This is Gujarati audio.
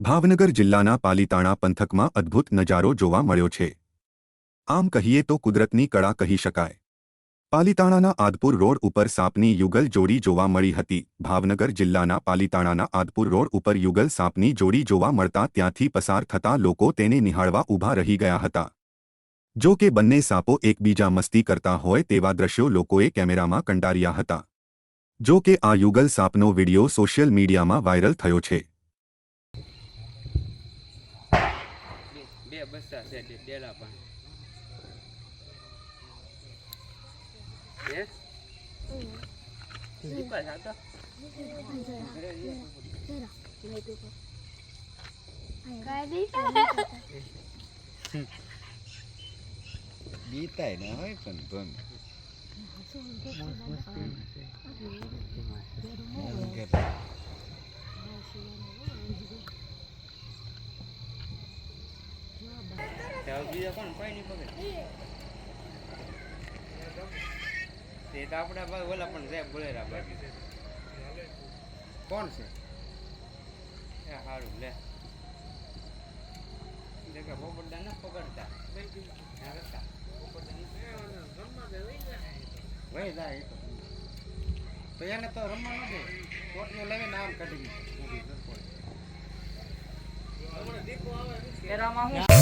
ભાવનગર જિલ્લાના પાલીતાણા પંથકમાં અદ્ભુત નજારો જોવા મળ્યો છે. આમ કહીએ તો કુદરતની કળા કહી શકાય. પાલીતાણાના આદપુર રોડ ઉપર સાપની યુગલ જોડી જોવા મળી હતી. ભાવનગર જિલ્લાના પાલીતાણાના આદપુર રોડ ઉપર યુગલ સાપની જોડી જોવા મળતા ત્યાંથી પસાર થતા લોકો તેને નિહાળવા ઊભા રહી ગયા હતા. જો કે બંને સાપો એકબીજા મસ્તી કરતા હોય તેવા દ્રશ્યો લોકોએ કેમેરામાં કંડાર્યા હતા. જો કે આ યુગલ સાપનો વિડિયો સોશિયલ મીડિયામાં વાયરલ થયો છે. બે બે બસ્સા છે ડે- ડેલા પણ હે દીપા જાતો બીતાય ના હોય પણ ભમ એમ કે ત્યાં બીજા કોણ? કોઈ નહીં પકડે. તે તો આપણા ભાઈ ઓલા પણ સાહેબ બોલેરા બાકી કોણ છે? એ સારું લે. કે બોપડા ન પકડતા. ત્યાં વહી જાય એ તો. તો એને તો રમવા ન દે. કોટનું લઈને આમ કાઢી દીધું. એરામાં હું